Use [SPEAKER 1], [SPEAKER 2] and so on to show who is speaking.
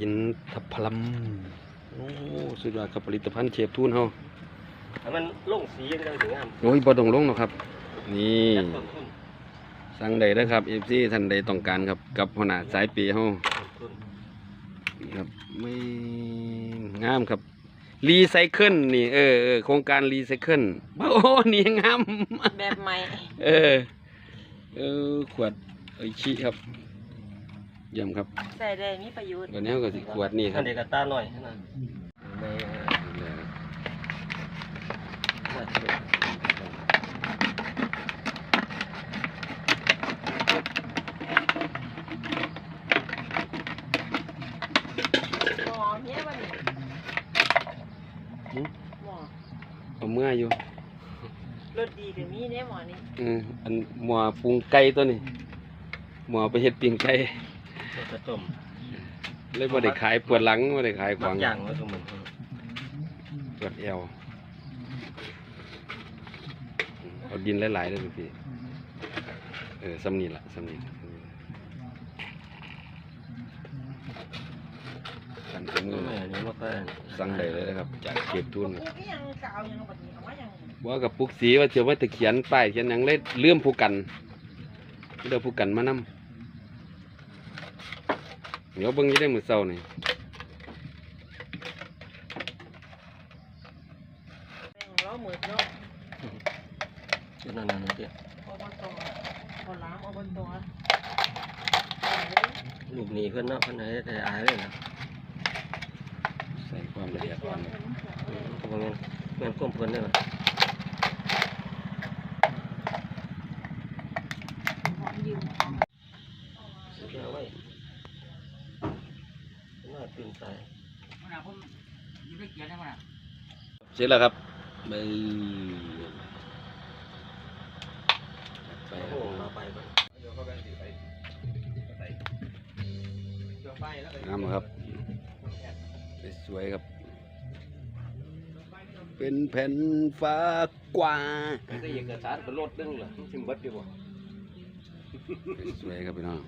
[SPEAKER 1] อินทพลัมโอ้สุดยอดครับผลิตภัณฑ์เชฟทูนเฮา
[SPEAKER 2] ให้มันลงสียังไงถึงงาม
[SPEAKER 1] โอ้ยบ่ต้องลงหรอกครับ นี่
[SPEAKER 2] จัดต้นทุน
[SPEAKER 1] สั่งได้เด้อครับ FC ท่านใดต้องการครับ กับหัวหน้าสายปีเฮา
[SPEAKER 2] ต้นทุน
[SPEAKER 1] นี่ครับไม่งามครับ รีไซเคิลนี่เออเออโครงการรีไซเคิลโอ้นี่งาม
[SPEAKER 3] แบบใหม่
[SPEAKER 1] เออ เออ ขวดเอ้ยชีครับ เยี่ยมครับ
[SPEAKER 3] ใส่ได้มีประโยชน์
[SPEAKER 1] วันนี้ก็สิขวดนี่ค
[SPEAKER 2] อั
[SPEAKER 1] รั
[SPEAKER 2] น
[SPEAKER 1] บ
[SPEAKER 2] เด็กกตาหน่อยนะไม่น่าเชื่อ
[SPEAKER 3] หมอเนี้ยวันนี้หมอ
[SPEAKER 1] เอาเมื่ออยู่
[SPEAKER 3] รสดีกับมีเนี่ยหมอนี่
[SPEAKER 1] อืมอันหมอปรุงไก่ตัวนี้หมอไปเฮ็ดปิ้งไก่
[SPEAKER 2] จะต้ม
[SPEAKER 1] เลยบ่ได้ขายปวดหลังบ่ได้ขายข
[SPEAKER 2] บาวา
[SPEAKER 1] งง
[SPEAKER 2] อย่างว่าสมมติ
[SPEAKER 1] ปวดเอวเอาดินหลายๆเด้อพี่เออซ้ำนี่ล่ะซ้ำนี่กันถุงมือ
[SPEAKER 2] ไม่อันนี้มันก็
[SPEAKER 1] สั่งได้เลยนะครับ จากเก็บทุน
[SPEAKER 3] กูก็ยังกาวยังแบบนี้เอามายัง
[SPEAKER 1] ว่ากับปุกสีว่าเชื่อว่าจะเขียนป้ายเขียนหยังเลยเลื่อมผู้กันเดี๋ยวผู้กันมานำ เดี๋ยวเบิ่งอยี่ได้มือเศร้านี่
[SPEAKER 3] แม่งล้อหมืดเนาะ
[SPEAKER 2] จุดนั้นนั่นเดียว
[SPEAKER 3] อบตคนล้างอบต
[SPEAKER 2] ลูกหนีเพื่อนเนาะเพื่อนให้แต่อายเลยนะ
[SPEAKER 1] ใส่ความละเอียดอ่อน
[SPEAKER 2] เพราะว่าเงินเงินก้มเพื่อนได้ไหมสุดยอดเว้ย น่าตื่นใจ
[SPEAKER 1] เสร็จแล้วครับไปไป
[SPEAKER 2] โอ้โหมาไปไป
[SPEAKER 1] งามครับสวยๆครับ เป็นแผ่นฟ้ากว่า
[SPEAKER 2] ได้เอกสารเป็นรถนึงเหรอชิมเบัดดีกว่า
[SPEAKER 1] สวยๆครับพี่น้อง